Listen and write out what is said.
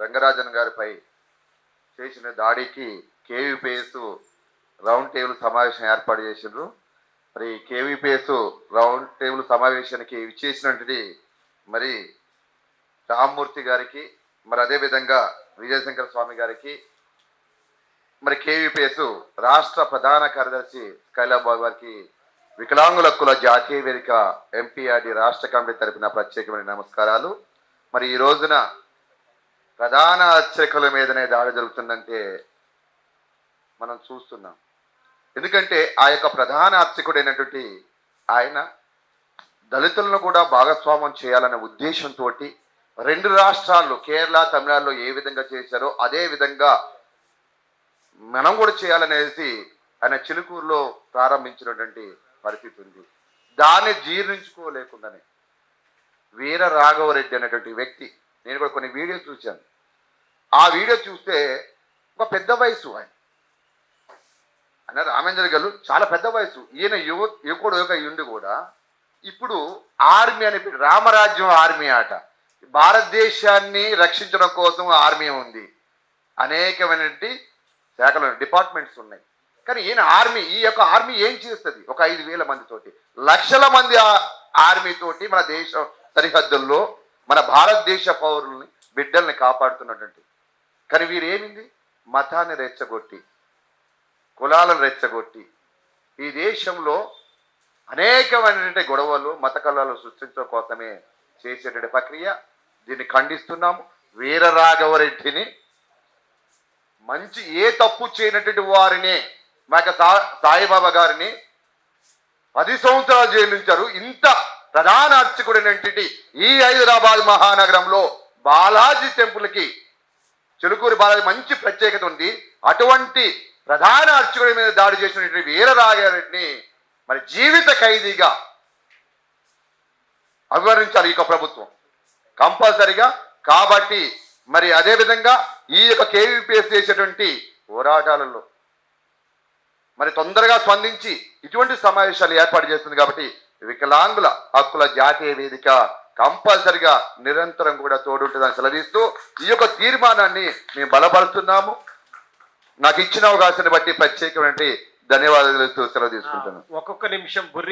రంగరాజన్ గారిపై చేసిన దాడికి కేవీపీఎస్ రౌండ్ టేబుల్ సమావేశం ఏర్పాటు చేసిండ్రు. మరి కేవీపీఎస్ రౌండ్ టేబుల్ సమావేశానికి విచ్చేసినటువంటి మరి రామ్మూర్తి గారికి మరి అదేవిధంగా విజయశంకర స్వామి గారికి మరి కేవీపీఎస్ రాష్ట్ర ప్రధాన కార్యదర్శి కైలాబాబు గారికి వికలాంగుల హక్కుల జాతీయ వేదిక ఎంపీఆర్డి రాష్ట్ర కమిటీ తరపున ప్రత్యేకమైన నమస్కారాలు. మరి ఈ రోజున ప్రధాన అర్చకుల మీదనే దాడి జరుగుతుందంటే మనం చూస్తున్నాం. ఎందుకంటే ఆ యొక్క ప్రధాన అర్చకుడైనటువంటి ఆయన దళితులను కూడా భాగస్వామ్యం చేయాలనే ఉద్దేశంతో రెండు రాష్ట్రాల్లో కేరళ తమిళనాడులో ఏ విధంగా చేశారో అదే విధంగా మనం కూడా చేయాలనేసి ఆయన చిలుకూరులో ప్రారంభించినటువంటి పరిస్థితి ఉంది. దాన్ని జీర్ణించుకోలేకుండానే వీర రాఘవరెడ్డి అనేటువంటి వ్యక్తి నేను కూడా కొన్ని వీడియోస్ చూశాను. ఆ వీడియో చూస్తే ఒక పెద్ద వయసు ఆయన. అన్న రామేంద్ర గారు చాలా పెద్ద వయసు. ఈయన యువ యువకుడు యువక ఉండి కూడా. ఇప్పుడు ఆర్మీ అని రామరాజ్యం ఆర్మీ ఆట. భారతదేశాన్ని రక్షించడం కోసం ఆర్మీ ఉంది. అనేకమైనటువంటి శాఖలు డిపార్ట్మెంట్స్ ఉన్నాయి. కానీ ఈయన ఆర్మీ ఈ యొక్క ఆర్మీ ఏం చేస్తుంది? ఒక ఐదు వేల మందితోటి. లక్షల మంది ఆ- ఆర్మీ తోటి మన దేశం సరిహద్దుల్లో మన భారతదేశ పౌరుల్ని బిడ్డల్ని కాపాడుతున్నటువంటి. కానీ వీరేమింది? మతాన్ని రెచ్చగొట్టి కులాలను రెచ్చగొట్టి. ఈ దేశంలో అనేకమైనటువంటి గొడవలు మత కళలు సృష్టించడం కోసమే చేసేటువంటి ప్రక్రియ. దీన్ని ఖండిస్తున్నాము. వీరరాఘవరెడ్డిని మంచి ఏ తప్పు చేయనటువంటి వారిని మాకు సా సాయిబాబా గారిని పది సంవత్సరాలు జైలుంచారు ఇంత ప్రధాన అర్చకుడైనటువంటి ఈ హైదరాబాద్ మహానగరంలో బాలాజీ టెంపుల్కి చిలుకూరి బాలాజీ మంచి ప్రత్యేకత ఉంది. అటువంటి ప్రధాన అర్చకుడి మీద దాడి చేసినటువంటి వీరరాగారెడ్డిని మరి జీవిత ఖైదీగా అభివర్ణించాలి ఈ యొక్క ప్రభుత్వం. కంపల్సరిగా కాబట్టి మరి అదే విధంగా ఈ యొక్క కేవీపీఎస్ చేసేటువంటి పోరాటాలలో మరి తొందరగా స్పందించి ఇటువంటి సమావేశాలు ఏర్పాటు చేస్తుంది కాబట్టి వికలాంగుల హక్కుల జాతీయ వేదిక కంపల్సరిగా నిరంతరం కూడా తోడుంటుందని సెలవిస్తూ ఈ యొక్క తీర్మానాన్ని మేము బలపరుస్తున్నాము. నాకు ఇచ్చిన అవకాశాన్ని బట్టి ప్రత్యేకమైన ధన్యవాదాలు సెలవు తీసుకుంటాను ఒక్కొక్క నిమిషం బుర్రి